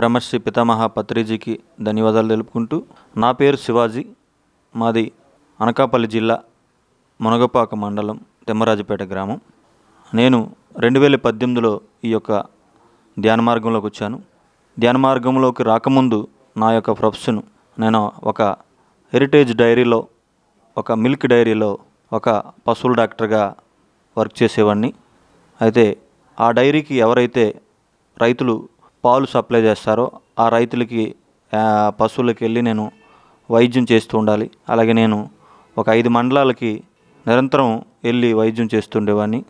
బ్రహ్మశ్రీ పితామహ పత్రిజీకి ధన్యవాదాలు తెలుపుకుంటూ నా పేరు శివాజీ మాది అనకాపల్లి జిల్లా మునగపాక మండలం తిమ్మరాజుపేట గ్రామం. నేను రెండు వేల పద్దెనిమిదిలో ఈ యొక్క ధ్యాన మార్గంలోకి వచ్చాను. ధ్యాన మార్గంలోకి రాకముందు నా యొక్క ప్రొఫెషన్ నేను ఒక హెరిటేజ్ డైరీలో ఒక మిల్క్ డైరీలో ఒక పశువుల డాక్టర్గా వర్క్ చేసేవాడిని. అయితే ఆ డైరీకి ఎవరైతే రైతులు పాలు సప్లై చేస్తారో ఆ రైతులకి పశువులకి వెళ్ళి నేను వైద్యం చేస్తూ ఉండాలి. అలాగే నేను ఒక ఐదు మండలాలకి నిరంతరం వెళ్ళి వైద్యం చేస్తుండేవాడిని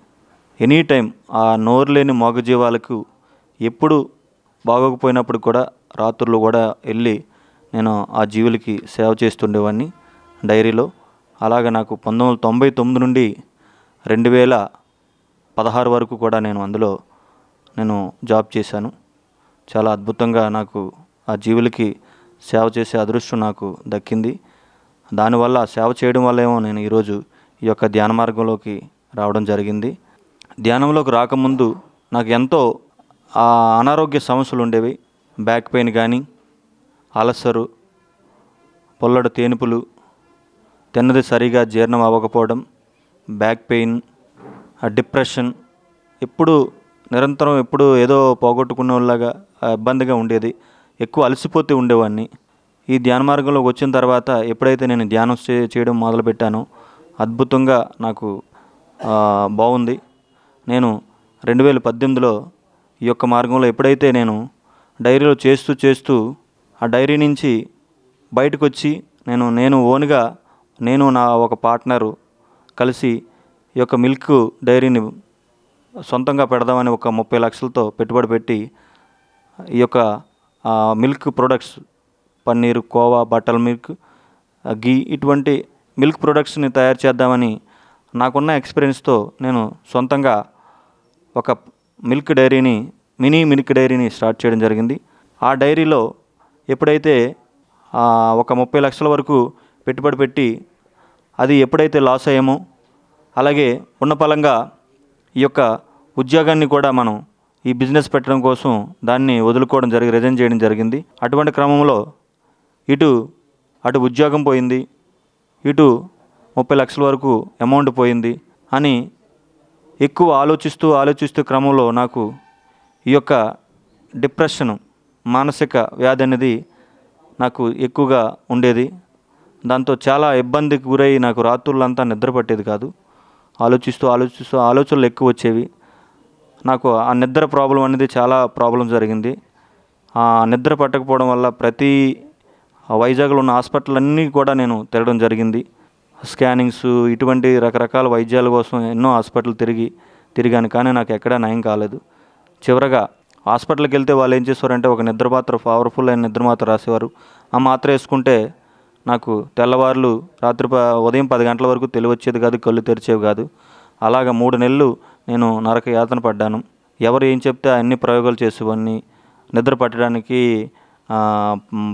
ఎనీ టైం ఆ నోరు లేని మూగజీవాలకు ఎప్పుడు బాగోకపోయినప్పుడు కూడా రాత్రులు కూడా వెళ్ళి నేను ఆ జీవులకి సేవ చేస్తుండేవాడిని డైరీలో. అలాగే నాకు పంతొమ్మిది వందల తొంభై తొమ్మిది నుండి రెండు వేల పదహారు వరకు కూడా నేను అందులో నేను జాబ్ చేశాను. చాలా అద్భుతంగా నాకు ఆ జీవులకి సేవ చేసే అదృష్టం నాకు దక్కింది. దానివల్ల ఆ సేవ చేయడం వల్ల ఏమో నేను ఈరోజు ఈ యొక్క ధ్యాన మార్గంలోకి రావడం జరిగింది. ధ్యానంలోకి రాకముందు నాకు ఎంతో ఆ అనారోగ్య సమస్యలు ఉండేవి. బ్యాక్ పెయిన్ కానీ అలసరు పొల్లడు తేనుపులు తిన్నది సరిగా జీర్ణం అవ్వకపోవడం బ్యాక్ పెయిన్ ఆ డిప్రెషన్ ఎప్పుడు నిరంతరం ఎప్పుడు ఏదో పోగొట్టుకున్న వాళ్ళగా ఇబ్బందిగా ఉండేది. ఎక్కువ అలసిపోతూ ఉండేవాడిని. ఈ ధ్యాన మార్గంలోకి వచ్చిన తర్వాత ఎప్పుడైతే నేను ధ్యానం చే- చేయడం మొదలుపెట్టానో అద్భుతంగా నాకు బాగుంది. నేను రెండు వేల పద్దెనిమిదిలో ఈ యొక్క మార్గంలో ఎప్పుడైతే నేను డైరీలో చేస్తూ చేస్తూ ఆ డైరీ నుంచి బయటకు వచ్చి నేను నేను ఓన్గా నేను నా ఒక పార్ట్నరు కలిసి ఈ యొక్క మిల్క్ డైరీని సొంతంగా పెడదామని ఒక ముప్పై లక్షలతో పెట్టుబడి పెట్టి ఈ యొక్క milk products paneer khoa butter milk ghee ఇటువంటి మిల్క్ ప్రొడక్ట్స్ని తయారు చేద్దామని నాకున్న ఎక్స్పీరియన్స్తో నేను సొంతంగా ఒక మిల్క్ డైరీని మినీ మిల్క్ డైరీని స్టార్ట్ చేయడం జరిగింది. ఆ డైరీలో ఎప్పుడైతే ఒక ముప్పై లక్షల వరకు పెట్టుబడి పెట్టి అది ఎప్పుడైతే లాస్ అయ్యామో అలాగే ఉన్న పలంగా ఈ యొక్క ఉద్యోగాన్ని కూడా మనం ఈ బిజినెస్ పెట్టడం కోసం దాన్ని వదులుకోవడం జరిగి రిజైన్ చేయడం జరిగింది. అటువంటి క్రమంలో ఇటు అటు ఉద్యోగం పోయింది. ఇటు ముప్పై లక్షల వరకు అమౌంట్ పోయింది అని ఎక్కువ ఆలోచిస్తూ ఆలోచిస్తూ క్రమంలో నాకు ఈ యొక్క డిప్రెషన్ మానసిక వ్యాధి అనేది నాకు ఎక్కువగా ఉండేది. దాంతో చాలా ఇబ్బందికి గురై నాకు రాత్రులంతా నిద్ర పట్టేది కాదు. ఆలోచిస్తూ ఆలోచిస్తూ ఆలోచనలు ఎక్కువ వచ్చేవి. నాకు ఆ నిద్ర ప్రాబ్లం అనేది చాలా ప్రాబ్లం జరిగింది. ఆ నిద్ర పట్టకపోవడం వల్ల ప్రతి వైజాగ్లో ఉన్న హాస్పిటల్ అన్నీ కూడా నేను తిరగడం జరిగింది. స్కానింగ్స్ ఇటువంటి రకరకాల వైద్యాల కోసం ఎన్నో హాస్పిటల్ తిరిగి తిరిగాను కానీ నాకు ఎక్కడా నయం కాలేదు. చివరగా హాస్పిటల్కి వెళ్తే వాళ్ళు ఏం చేసేవారంటే ఒక నిద్ర మాత్ర పవర్ఫుల్ అయిన నిద్ర మాత్ర రాసేవారు. ఆ మాత్ర వేసుకుంటే నాకు తెల్లవారులు రాత్రి ఉదయం పది గంటల వరకు తెలివి వచ్చేది కాదు కళ్ళు తెరిచేవి కాదు. అలాగ మూడు నెలలు నేను నరక యాతన పడ్డాను. ఎవరు ఏం చెప్తే అన్ని ప్రయోగాలు చేసేవాడిని. నిద్ర పట్టడానికి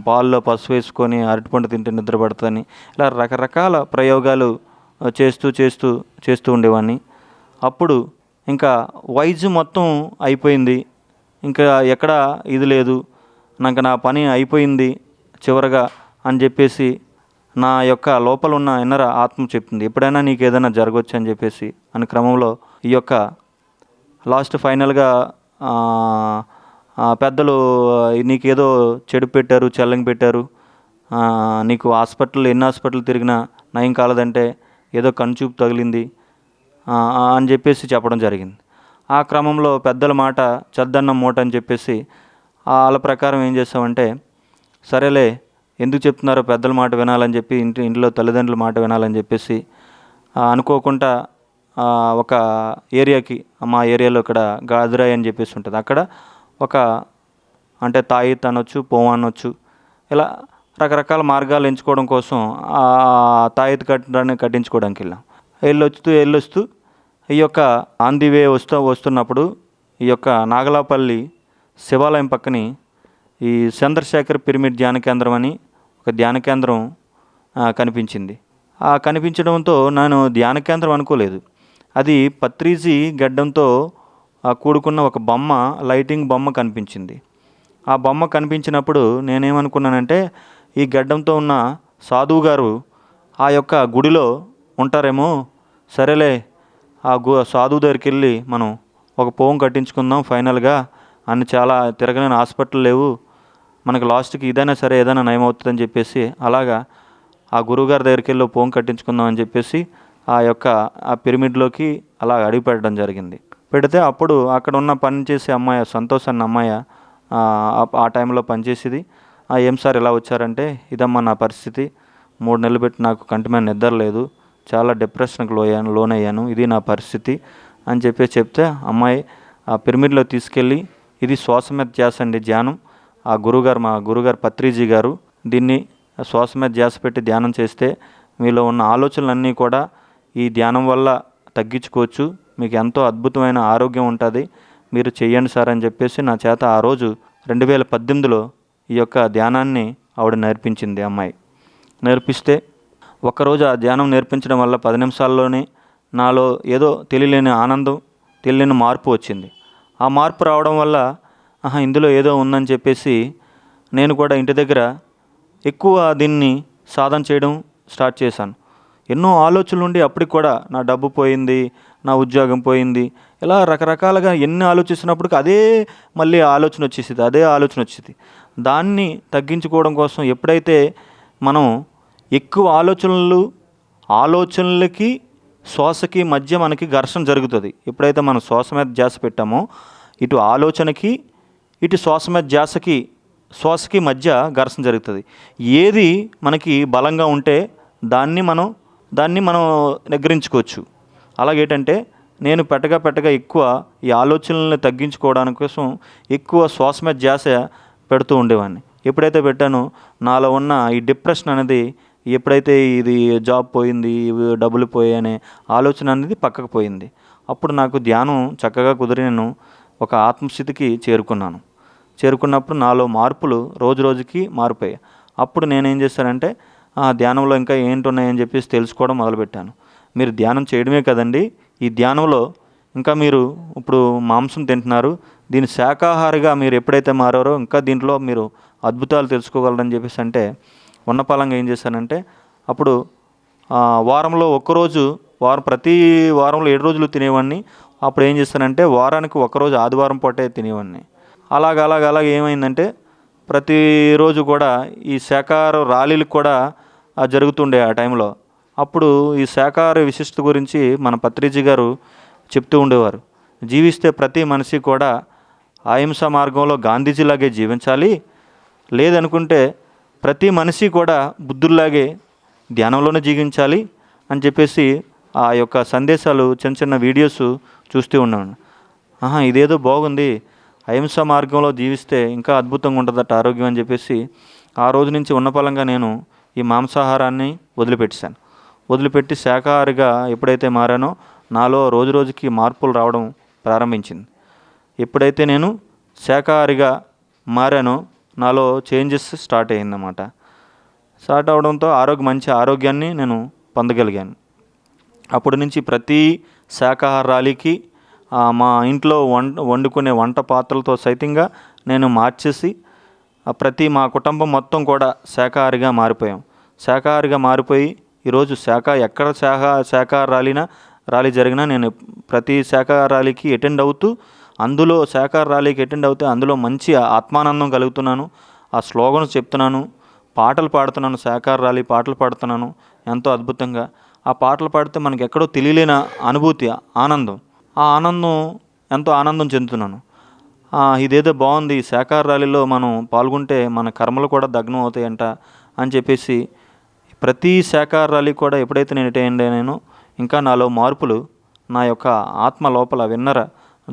పాల్లో పసుపు వేసుకొని అరటిపండు తింటే నిద్ర పడుతుందని. ఇలా రకరకాల ప్రయోగాలు చేస్తూ చేస్తూ చేస్తూ ఉండేవాడిని. అప్పుడు ఇంకా వైద్యం మొత్తం అయిపోయింది. ఇంకా ఎక్కడ ఇది లేదు. నాకు నా పని అయిపోయింది చివరగా అని చెప్పేసి నా యొక్క లోపల ఉన్న ఇన్నర ఆత్మ చెప్తుంది ఎప్పుడైనా నీకు ఏదైనా జరగవచ్చు అని చెప్పేసి అని క్రమంలో ఈ యొక్క లాస్ట్ ఫైనల్గా పెద్దలు నీకేదో చెడు పెట్టారు చల్లంగి పెట్టారు నీకు హాస్పిటల్ ఎన్ని హాస్పిటల్ తిరిగినా నయం కాలేదంటే ఏదో కనుచూపు తగిలింది అని చెప్పేసి చెప్పడం జరిగింది. ఆ క్రమంలో పెద్దల మాట చద్దన్నం మూట అని చెప్పేసి వాళ్ళ ప్రకారం ఏం చేస్తామంటే సరేలే ఎందుకు చెప్తున్నారో పెద్దల మాట వినాలని చెప్పి ఇంటి ఇంట్లో తల్లిదండ్రుల మాట వినాలని చెప్పేసి అనుకోకుండా ఒక ఏరియాకి మా ఏరియాలో ఇక్కడ గాదురాయి అని చెప్పేసి ఉంటుంది. అక్కడ ఒక అంటే తాయిత్ అనొచ్చు పోవ అనొచ్చు ఇలా రకరకాల మార్గాలు ఎంచుకోవడం కోసం ఆ తాయిత్ కట్టడాన్ని కట్టించుకోవడానికి వెళ్ళాం. వెళ్ళొస్తూ వెళ్ళొస్తూ ఈ యొక్క ఆన్ ది వే వస్తూ వస్తున్నప్పుడు ఈ యొక్క నాగలాపల్లి శివాలయం పక్కని ఈ చంద్రశేఖర్ పిరమిడ్ ధ్యాన కేంద్రం అని ఒక ధ్యాన కేంద్రం కనిపించింది. ఆ కనిపించడంతో నేను ధ్యాన కేంద్రం అనుకోలేదు. అది పత్రిజీ గడ్డంతో కూడుకున్న ఒక బొమ్మ లైటింగ్ బొమ్మ కనిపించింది. ఆ బొమ్మ కనిపించినప్పుడు నేనేమనుకున్నానంటే ఈ గడ్డంతో ఉన్న సాధువు గారు ఆ యొక్క గుడిలో ఉంటారేమో సరేలే ఆ గు సాధువు దగ్గరికి వెళ్ళి మనం ఒక పోం కట్టించుకుందాం ఫైనల్గా అన్ని చాలా తిరగలేని హాస్పిటల్ లేవు. మనకు లాస్ట్కి ఇదైనా సరే ఏదైనా నయం అవుతుందని చెప్పేసి అలాగా ఆ గురువుగారి దగ్గరికి వెళ్ళి పోం కట్టించుకుందాం అని చెప్పేసి ఆ యొక్క ఆ పిరమిడ్లోకి అలా అడిగి పెట్టడం జరిగింది. పెడితే అప్పుడు అక్కడ ఉన్న పని చేసే అమ్మాయి సంతోష్ అన్న అమ్మాయి ఆ, టైంలో పనిచేసేది. "ఆ, ఏం సార్ ఇలా వచ్చారంటే ఇదమ్మా నా పరిస్థితి. మూడు నెలలు పెట్టి నాకు కంటి మీద నిద్ర లేదు. చాలా డిప్రెషన్కి లోయాను లోన్ అయ్యాను ఇది నా పరిస్థితి అని చెప్పి చెప్తే అమ్మాయి ఆ పిరమిడ్లో తీసుకెళ్ళి ఇది శ్వాస మీద ధ్యాస అండి ధ్యానం. ఆ గురుగారు మా గురుగారు పత్రిజీ గారు దీన్ని శ్వాస మీద ధ్యాస పెట్టి ధ్యానం చేస్తే మీలో ఉన్న ఆలోచనలన్నీ కూడా ఈ ధ్యానం వల్ల తగ్గించుకోవచ్చు. మీకు ఎంతో అద్భుతమైన ఆరోగ్యం ఉంటుంది. మీరు చేయండి సార్ అని చెప్పేసి నా చేత ఆ రోజు రెండు వేల పద్దెనిమిదిలో ఈ యొక్క ధ్యానాన్ని ఆవిడ నేర్పించింది అమ్మాయి. నేర్పిస్తే ఒకరోజు ఆ ధ్యానం నేర్పించడం వల్ల పది నిమిషాల్లోనే నాలో ఏదో తెలియలేని ఆనందం తెలియని మార్పు వచ్చింది. ఆ మార్పు రావడం వల్ల ఆహా ఇందులో ఏదో ఉందని చెప్పేసి నేను కూడా ఇంటి దగ్గర ఎక్కువ దీన్ని సాధన చేయడం స్టార్ట్ చేశాను. ఎన్నో ఆలోచనలు ఉండి అప్పటికి కూడా నా డబ్బు పోయింది నా ఉద్యోగం పోయింది. ఇలా రకరకాలుగా ఎన్ని ఆలోచిస్తున్నప్పటికీ అదే మళ్ళీ ఆలోచన వచ్చేసింది అదే ఆలోచన వచ్చేది. దాన్ని తగ్గించుకోవడం కోసం ఎప్పుడైతే మనం ఎక్కువ ఆలోచనలు ఆలోచనలకి శ్వాసకి మధ్య మనకి ఘర్షణ జరుగుతుంది. ఎప్పుడైతే మనం శ్వాస మీద ధ్యాస పెట్టామో ఇటు ఆలోచనకి ఇటు శ్వాస మీద ధ్యాసకి శ్వాసకి మధ్య ఘర్షణ జరుగుతుంది. ఏది మనకి బలంగా ఉంటే దాన్ని మనం దాన్ని మనం నిగ్రహించుకోవచ్చు. అలాగేంటంటే నేను పెట్టగా పెట్టగా ఎక్కువ ఈ ఆలోచనల్ని తగ్గించుకోవడానికి కోసం ఎక్కువ శ్వాస మీద ధ్యాస పెడుతూ ఉండేవాడిని. ఎప్పుడైతే పెట్టానో నాలో ఉన్న ఈ డిప్రెషన్ అనేది ఎప్పుడైతే ఇది జాబ్ పోయింది డబ్బులు పోయాయి అనే ఆలోచన అనేది పక్కకు పోయింది. అప్పుడు నాకు ధ్యానం చక్కగా కుదిరి నేను ఒక ఆత్మస్థితికి చేరుకున్నాను. చేరుకున్నప్పుడు నాలో మార్పులు రోజు రోజుకి మారిపోయాయి. అప్పుడు నేనేం చేశానంటే ఆ ధ్యానంలో ఇంకా ఏంటి ఉన్నాయని చెప్పేసి తెలుసుకోవడం మొదలుపెట్టాను. మీరు ధ్యానం చేయడమే కదండి. ఈ ధ్యానంలో ఇంకా మీరు ఇప్పుడు మాంసం తింటున్నారు. దీని శాకాహారిగా మీరు ఎప్పుడైతే మారారో ఇంకా దీంట్లో మీరు అద్భుతాలు తెలుసుకోగలరని చెప్పేసి అంటే ఉన్నపాలంగా ఏం చేశానంటే అప్పుడు వారంలో ఒక్కరోజు వారం ప్రతి వారంలో ఏడు రోజులు తినేవాడిని. అప్పుడు ఏం చేస్తానంటే వారానికి ఒకరోజు ఆదివారం పూటే తినేవాడిని. అలాగ అలాగ అలాగ ఏమైందంటే ప్రతిరోజు కూడా ఈ శాకాహార రాలీలకు కూడా జరుగుతుండే ఆ టైంలో అప్పుడు ఈ శాకాహార విశిష్టత గురించి మన పత్రిజీ గారు చెప్తూ ఉండేవారు. జీవిస్తే ప్రతి మనిషి కూడా అహింస మార్గంలో గాంధీజీలాగే జీవించాలి. లేదనుకుంటే ప్రతి మనిషి కూడా బుద్ధుల్లాగే ధ్యానంలోనే జీవించాలి అని చెప్పేసి ఆ యొక్క సందేశాలు చిన్న చిన్న వీడియోస్ చూస్తూ ఉన్నాను ఆహా ఇదేదో బాగుంది. అహింస మార్గంలో జీవిస్తే ఇంకా అద్భుతంగా ఉంటుందట ఆరోగ్యం అని చెప్పేసి ఆ రోజు నుంచి ఉన్నపలంగా నేను ఈ మాంసాహారాన్ని వదిలిపెట్టేశాను. వదిలిపెట్టి శాకాహారిగా ఎప్పుడైతే మారానో నాలో రోజు రోజుకి మార్పులు రావడం ప్రారంభించింది. ఎప్పుడైతే నేను శాకాహారిగా మారానో నాలో చేంజెస్ స్టార్ట్ అయ్యిందన్నమాట. స్టార్ట్ అవడంతో ఆరోగ్య మంచి ఆరోగ్యాన్ని నేను పొందగలిగాను. అప్పటి నుంచి ప్రతి శాకాహార ర్యాలీకి మా ఇంట్లో వం వండుకునే వంట పాత్రలతో సైతంగా నేను మార్చేసి ప్రతి మా కుటుంబం మొత్తం కూడా శాకాహారిగా మారిపోయాం. శాఖారిగా మారిపోయి ఈరోజు శాఖ ఎక్కడ శాఖ శాకాహార ర్యాలీనా ర్యాలీ జరిగినా నేను ప్రతి శాఖ ర్యాలీకి అటెండ్ అవుతూ అందులో శాకాహార ర్యాలీకి అటెండ్ అవుతే అందులో మంచి ఆత్మానందం కలుగుతున్నాను. ఆ స్లోగన్స్ చెప్తున్నాను. పాటలు పాడుతున్నాను శాకాహార ర్యాలీ పాటలు పాడుతున్నాను ఎంతో అద్భుతంగా. ఆ పాటలు పాడితే మనకి ఎక్కడో తెలియలేని అనుభూతి ఆనందం. ఆ ఆనందం ఎంతో ఆనందం చెందుతున్నాను. ఇదేదో బాగుంది. ఈ ర్యాలీలో మనం పాల్గొంటే మన కర్మలు కూడా దగ్నం అవుతాయంట అని చెప్పేసి ప్రతి శాకాహార ర్యాలీ కూడా ఎప్పుడైతే నేను అటెండ్ అయినానో ఇంకా నాలో మార్పులు నా యొక్క ఆత్మ లోపల విన్నర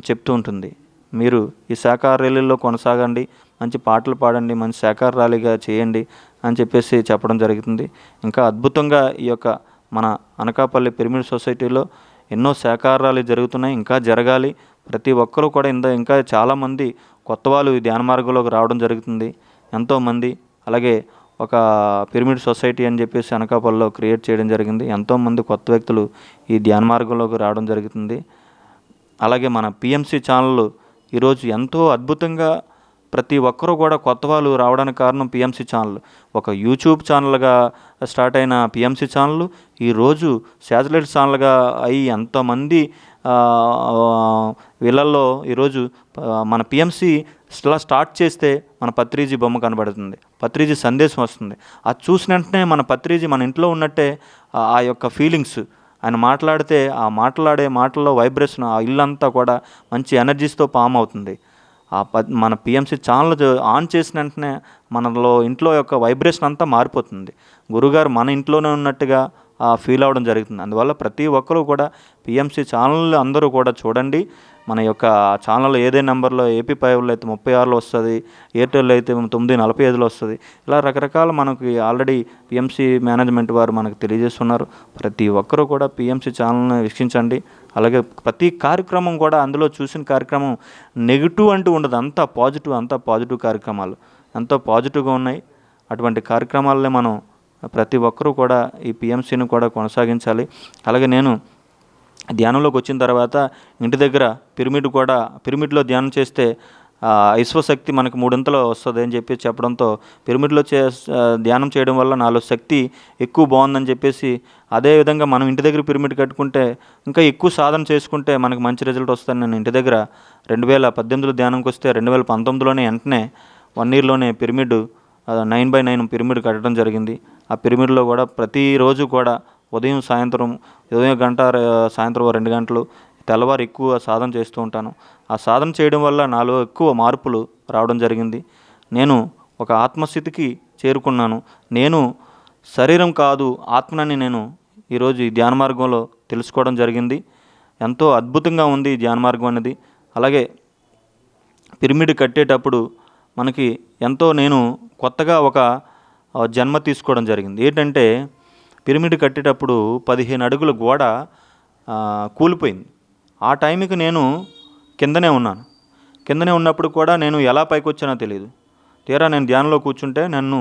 చెప్తూ ఉంటుంది. మీరు ఈ శాకాహార ర్యాలీలో కొనసాగండి మంచి పాటలు పాడండి మంచి శాకాహార ర్యాలీగా చేయండి అని చెప్పేసి చెప్పడం జరుగుతుంది. ఇంకా అద్భుతంగా ఈ యొక్క మన అనకాపల్లి పిరమిడ్ సొసైటీలో ఎన్నో శాఖారాలు ర్యాలీ జరుగుతున్నాయి ఇంకా జరగాలి. ప్రతి ఒక్కరూ కూడా ఇంత ఇంకా చాలామంది కొత్త వాళ్ళు ఈ ధ్యాన మార్గంలోకి రావడం జరుగుతుంది. ఎంతోమంది అలాగే ఒక పిరమిడ్ సొసైటీ అని చెప్పేసి అనకాపల్లిలో క్రియేట్ చేయడం జరిగింది. ఎంతోమంది కొత్త వ్యక్తులు ఈ ధ్యాన మార్గంలోకి రావడం జరుగుతుంది. అలాగే మన పిఎంసి ఛానల్ ఈరోజు ఎంతో అద్భుతంగా ప్రతి ఒక్కరూ కూడా కొత్త వాళ్ళు రావడానికి కారణం పిఎంసి ఛానల్. ఒక యూట్యూబ్ ఛానల్గా స్టార్ట్ అయిన పిఎంసి ఛానల్ ఈరోజు శాటిలైట్ ఛానల్గా అయి ఎంతోమంది వీళ్ళల్లో ఈరోజు మన పిఎంసి ఇలా స్టార్ట్ చేస్తే మన పత్రిజీ బొమ్మ కనబడుతుంది. పత్రిజీ సందేశం వస్తుంది. అది చూసిన వెంటనే మన పత్రిజీ మన ఇంట్లో ఉన్నట్టే ఆ- యొక్క ఫీలింగ్స్. ఆయన మాట్లాడితే ఆ మాట్లాడే మాటల్లో వైబ్రేషన్ ఆ ఇల్లంతా కూడా మంచి ఎనర్జీస్తో పామ్ అవుతుంది. ఆ ప మన పిఎంసి ఛానల్ ఆన్ చేసిన వెంటనే మనలో ఇంట్లో యొక్క వైబ్రేషన్ అంతా మారిపోతుంది. గురుగారు మన ఇంట్లోనే ఉన్నట్టుగా ఫీల్ అవ్వడం జరుగుతుంది. అందువల్ల ప్రతి ఒక్కరూ కూడా పిఎంసి ఛానల్ అందరూ కూడా చూడండి. మన యొక్క ఛానల్ ఏదే నెంబర్లో ఏపీ ఫైవ్లో అయితే ముప్పై ఆరులో వస్తుంది ఎయిర్టెల్ అయితే తొమ్మిది నలభై ఐదులో వస్తుంది. ఇలా రకరకాల మనకి ఆల్రెడీ పిఎంసీ మేనేజ్మెంట్ వారు మనకు తెలియజేస్తున్నారు. ప్రతి ఒక్కరూ కూడా పిఎంసీ ఛానల్ని వీక్షించండి. అలాగే ప్రతి కార్యక్రమం కూడా అందులో చూసిన కార్యక్రమం నెగిటివ్ అంటూ ఉండదు. అంతా పాజిటివ్ అంతా పాజిటివ్ కార్యక్రమాలు. ఎంతో పాజిటివ్గా ఉన్నాయి. అటువంటి కార్యక్రమాలనే మనం ప్రతి ఒక్కరూ కూడా ఈ పిఎంసీని కూడా కొనసాగించాలి. అలాగే నేను ధ్యానంలోకి వచ్చిన తర్వాత ఇంటి దగ్గర పిరమిడ్ కూడా పిరమిడ్లో ధ్యానం చేస్తే ఆ, విశ్వశక్తి మనకు మూడింతలో వస్తుంది అని చెప్పి చెప్పడంతో పిరమిడ్లో చే ధ్యానం చేయడం వల్ల నాలో శక్తి ఎక్కువ బాగుందని చెప్పేసి అదే విధంగా మనం ఇంటి దగ్గర పిరమిడ్ కట్టుకుంటే ఇంకా ఎక్కువ సాధన చేసుకుంటే మనకు మంచి రిజల్ట్ వస్తుంది నేను ఇంటి దగ్గర రెండు వేల పద్దెనిమిదిలో ధ్యానంకి వస్తే రెండు వేల పంతొమ్మిదిలోనే వెంటనే one ఇయర్లోనే pyramid nine by nine pyramid కట్టడం జరిగింది. ఆ పిరమిడ్లో కూడా ప్రతిరోజు కూడా ఉదయం సాయంత్రం ఉదయం గంట సాయంత్రం రెండు గంటలు తెల్లవారు ఎక్కువ సాధన చేస్తూ ఉంటాను. ఆ సాధన చేయడం వల్ల నాలో ఎక్కువ మార్పులు రావడం జరిగింది. నేను ఒక ఆత్మస్థితికి చేరుకున్నాను. నేను శరీరం కాదు ఆత్మనని నేను ఈరోజు ఈ ధ్యాన మార్గంలో తెలుసుకోవడం జరిగింది. ఎంతో అద్భుతంగా ఉంది ఈ ధ్యాన మార్గం అనేది. అలాగే పిరమిడ్ కట్టేటప్పుడు మనకి ఎంతో నేను కొత్తగా ఒక జన్మ తీసుకోవడం జరిగింది. ఏంటంటే పిరమిడ్ కట్టేటప్పుడు పదిహేను అడుగుల గోడ కూలిపోయింది. ఆ టైంకి నేను కిందనే ఉన్నాను. కిందనే ఉన్నప్పుడు కూడా నేను ఎలా పైకి వచ్చానో తెలియదు తీరా నేను ధ్యానంలో కూర్చుంటే నన్ను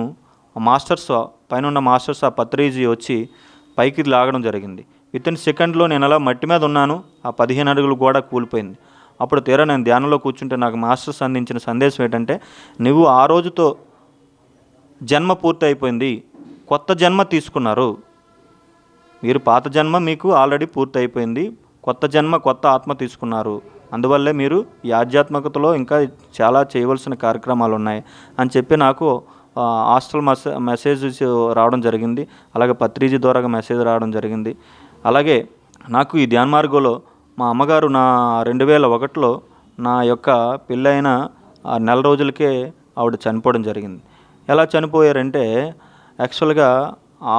ఆ మాస్టర్స్ పైన ఉన్న మాస్టర్స్ ఆ పత్రిజీ వచ్చి పైకి లాగడం జరిగింది. విత్ ఇన్ సెకండ్లో నేను అలా మట్టి మీద ఉన్నాను ఆ పదిహేను అడుగులు గోడ కూలిపోయింది. అప్పుడు తీరా నేను ధ్యానంలో కూర్చుంటే నాకు మాస్టర్స్ అందించిన సందేశం ఏంటంటే నువ్వు ఆ రోజుతో జన్మ పూర్తి అయిపోయింది కొత్త జన్మ తీసుకున్నారు. మీరు పాత జన్మ మీకు ఆల్రెడీ పూర్తి అయిపోయింది కొత్త జన్మ కొత్త ఆత్మ తీసుకున్నారు. అందువల్లే మీరు ఈ ఆధ్యాత్మికతలో ఇంకా చాలా చేయవలసిన కార్యక్రమాలు ఉన్నాయి అని చెప్పి నాకు హాస్టల్ మెసే మెసేజ్ రావడం జరిగింది. అలాగే పత్రిజీ ద్వారా మెసేజ్ రావడం జరిగింది. అలాగే నాకు ఈ ధ్యాన మార్గంలో మా అమ్మగారు నా రెండు వేల ఒకటిలో నా యొక్క పెళ్ళైన నెల రోజులకే ఆవిడ చనిపోవడం జరిగింది. ఎలా చనిపోయారంటే యాక్చువల్గా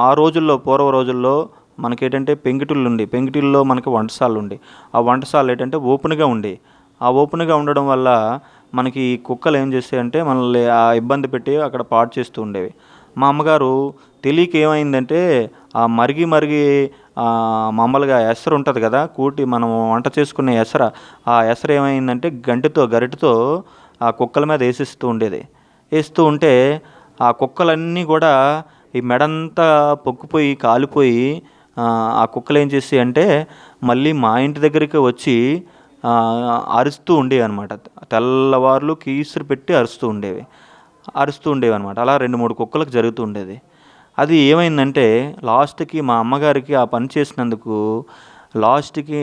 ఆ రోజుల్లో పూర్వ రోజుల్లో మనకేంటంటే పెంకిటిల్లు ఉండి పెంకిటిల్లో మనకి వంటశాలలు ఉండి ఆ వంటశాల ఏంటంటే ఓపెన్గా ఉండి ఆ ఓపెన్గా ఉండడం వల్ల మనకి ఈ కుక్కలు ఏం చేస్తాయంటే మనల్ని ఆ ఇబ్బంది పెట్టి అక్కడ పాడు చేస్తూ ఉండేవి. మా అమ్మగారు తెలియక ఏమైందంటే ఆ మరిగి మరిగి మామూలుగా ఎసరు ఉంటుంది కదా కూటి మనం వంట చేసుకునే ఎసర ఆ ఎసర ఏమైందంటే గంటితో గరిటతో ఆ కుక్కల మీద వేసిస్తూ ఉండేది. వేస్తూ ఉంటే ఆ కుక్కలన్నీ కూడా ఈ మెడంతా పొక్కుపోయి కాలిపోయి ఆ, కుక్కలు ఏం చేసి అంటే మళ్ళీ మా ఇంటి దగ్గరికి వచ్చి అరుస్తూ ఉండేవి అనమాట తెల్లవారులు కీసురు పెట్టి అరుస్తూ ఉండేవి. అరుస్తూ ఉండేవి అనమాట అలా రెండు మూడు కుక్కలకు జరుగుతూ ఉండేది. అది ఏమైందంటే లాస్ట్కి మా అమ్మగారికి ఆ పని చేసినందుకు లాస్ట్కి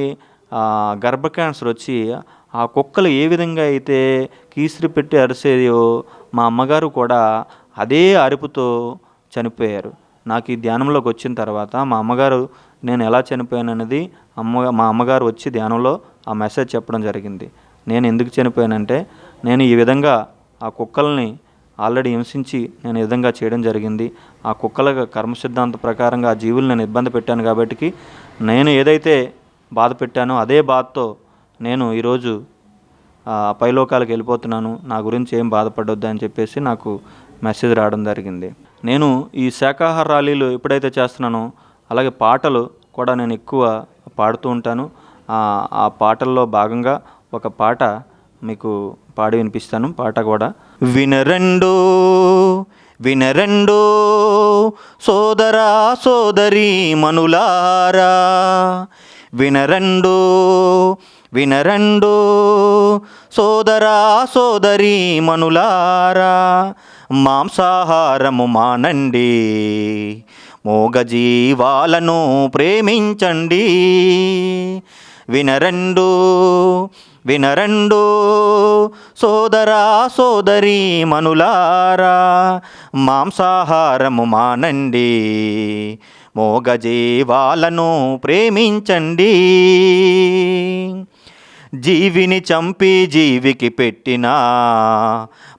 గర్భ క్యాన్సర్ వచ్చి ఆ కుక్కలు ఏ విధంగా అయితే కీసిరి పెట్టి అరిసేదో మా అమ్మగారు కూడా అదే అరుపుతో చనిపోయారు. నాకు ఈ ధ్యానంలోకి వచ్చిన తర్వాత మా అమ్మగారు నేను ఎలా చనిపోయాను అనేది అమ్మ మా అమ్మగారు వచ్చి ధ్యానంలో ఆ మెసేజ్ చెప్పడం జరిగింది. నేను ఎందుకు చనిపోయానంటే నేను ఈ విధంగా ఆ కుక్కల్ని ఆల్రెడీ హింసించి నేను ఈ విధంగా చేయడం జరిగింది. ఆ కుక్కల కర్మ సిద్ధాంత ప్రకారంగా ఆ జీవులు నేను ఇబ్బంది పెట్టాను కాబట్టి నేను ఏదైతే బాధ పెట్టానో అదే బాధతో నేను ఈరోజు పైలోకాలకు వెళ్ళిపోతున్నాను. నా గురించి ఏం బాధపడొద్దు అని చెప్పేసి నాకు మెసేజ్ రావడం జరిగింది. నేను ఈ శాకాహార ర్యాలీలు ఎప్పుడైతే చేస్తున్నానో అలాగే పాటలు కూడా నేను ఎక్కువ పాడుతూ ఉంటాను. ఆ, పాటల్లో భాగంగా ఒక పాట మీకు పాడి వినిపిస్తాను. పాట కూడా వినరండు వినరండు సోదరా సోదరి మనులారా వినరండు వినరండు సోదరా సోదరి మనులారా మాంసాహారము మానండి. మూగజీవాలను ప్రేమించండి. వినరండు వినరండు సోదరా సోదరి మనులారా మాంసాహారము మానండి. మోగజీవాలను ప్రేమించండి. జీవిని చంపి జీవికి పెట్టిన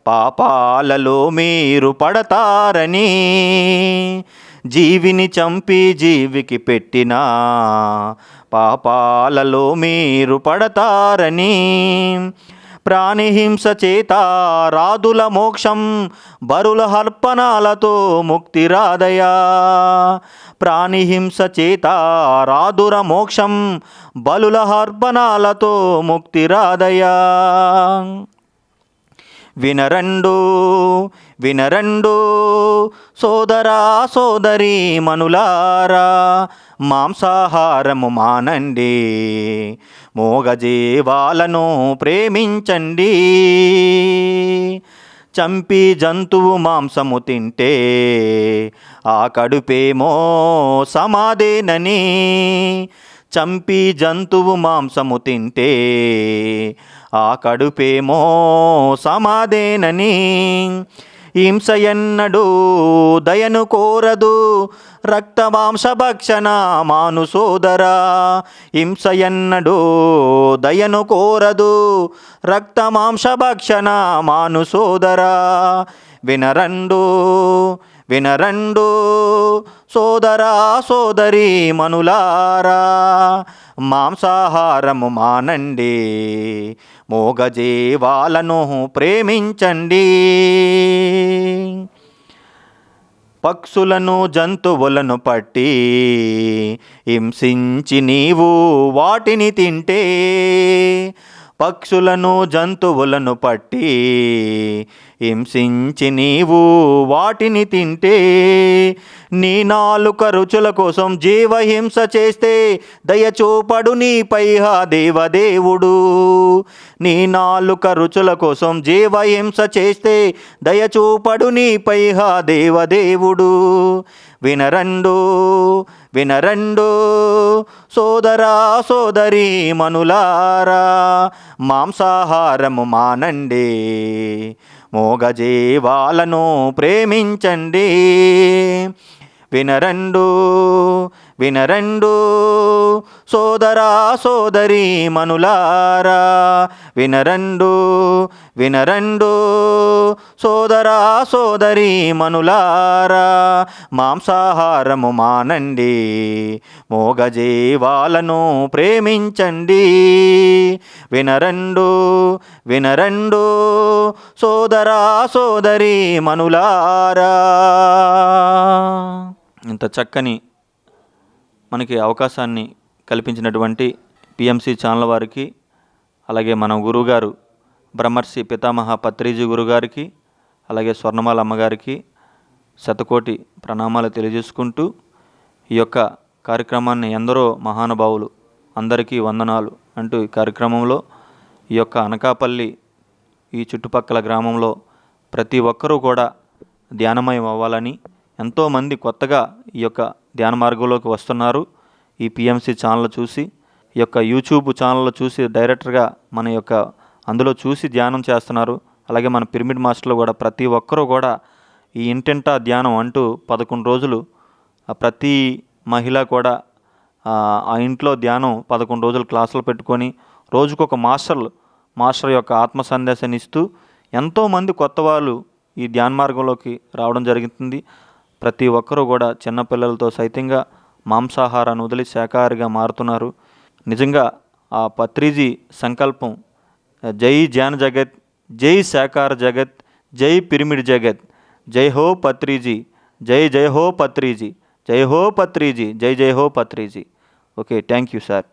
పాపాలలో మీరు పడతారని. జీవిని చంపి జీవికి పెట్టిన పాపాలలో మీరు పడతారని. ప్రాణిహింస చేత రాదుల మోక్షం బరుల హర్పణాలతో ముక్తి రాదయా. ప్రాణిహింస చేత రాదుర మోక్షం బలుల హర్పణాలతో ముక్తి రాదయా వినరండు వినరండు సోదరా సోదరి మనులారా మాంసాహారము మానండి మోగజీవాలను ప్రేమించండి. చంపి జంతువు మాంసము తింటే ఆ కడుపేమో సమాధేనని. చంపి జంతువు మాంసము తింటే ఆ కడుపేమో సమాధేనని. హింస ఎన్నడు దయను కోరదు. రక్తమాంస భక్షణ మాను సోదరా. హింస ఎన్నడు దయను కోరదు. రక్తమాంస భక్షణ మాను సోదరా. వినరండు. వినరండు సోదరా సోదరి మనులారా మాంసాహారము మానండి మోగజీవాలను ప్రేమించండి. పక్షులను జంతువులను పట్టి హింసించి నీవు వాటిని తింటే పక్షులను జంతువులను పట్టి హింసించి నీవు వాటిని తింటే నీ నాలుక రుచుల కోసం జీవహింస చేస్తే దయచూపడు నీపై హా దేవదేవుడు. నీ నాలుక రుచుల కోసం జీవహింస చేస్తే దయచూపడు నీపై హా దేవదేవుడు. వినరండు వినరండు సోదరా సోదరి మనులారా మాంసాహారము మానండి. మోగజీవాలను ప్రేమించండి. వినరండు వినరండు. సోదరా సోదరి మనులారా వినరండు వినరండు. సోదరా సోదరి మనులారా మాంసాహారము మానండి మోగజీవాలను ప్రేమించండి. వినరండు వినరండు. సోదరా సోదరి మనులారా. ఇంత చక్కని మనకి అవకాశాన్ని కల్పించినటువంటి పిఎంసి ఛానల్ వారికి అలాగే మన గురువుగారు బ్రహ్మర్షి పితామహ పత్రిజీ గురుగారికి అలాగే స్వర్ణమాల అమ్మగారికి శతకోటి ప్రణామాలు తెలియజేసుకుంటూ ఈ యొక్క కార్యక్రమాన్ని ఎందరో మహానుభావులు అందరికీ వందనాలు అంటూ ఈ కార్యక్రమంలో ఈ యొక్క అనకాపల్లి ఈ చుట్టుపక్కల గ్రామంలో ప్రతి ఒక్కరూ కూడా ధ్యానమయం అవ్వాలని ఎంతోమంది కొత్తగా ఈ యొక్క ధ్యాన మార్గంలోకి వస్తున్నారు. ఈ పిఎంసి ఛానల్ చూసి ఈ యొక్క యూట్యూబ్ ఛానల్ చూసి డైరెక్టర్గా మన యొక్క అందులో చూసి ధ్యానం చేస్తున్నారు. అలాగే మన పిరమిడ్ మాస్టర్లు కూడా ప్రతి ఒక్కరూ కూడా ఈ ఇంటింటా ధ్యానం అంటూ పదకొండు రోజులు ప్రతి మహిళ కూడా ఆ ఇంట్లో ధ్యానం పదకొండు రోజులు క్లాసులు పెట్టుకొని రోజుకొక మాస్టర్ మాస్టర్ యొక్క ఆత్మ సందేశాన్ని ఇస్తూ ఎంతోమంది కొత్త వాళ్ళు ఈ ధ్యాన మార్గంలోకి రావడం జరుగుతుంది. ప్రతి ఒక్కరూ కూడా చిన్నపిల్లలతో సైతంగా మాంసాహారాన్ని వదిలి శాకాహారిగా మారుతున్నారు. నిజంగా ఆ పత్రిజీ సంకల్పం జై జ్ఞాన జగత్ జై శాకార జగత్ జై పిరిమిడ్ జగత్ జై హో పత్రిజీ జై జై హో పత్రిజీ జై హో పత్రిజీ జై జై హో Patriji. Okay thank you sir.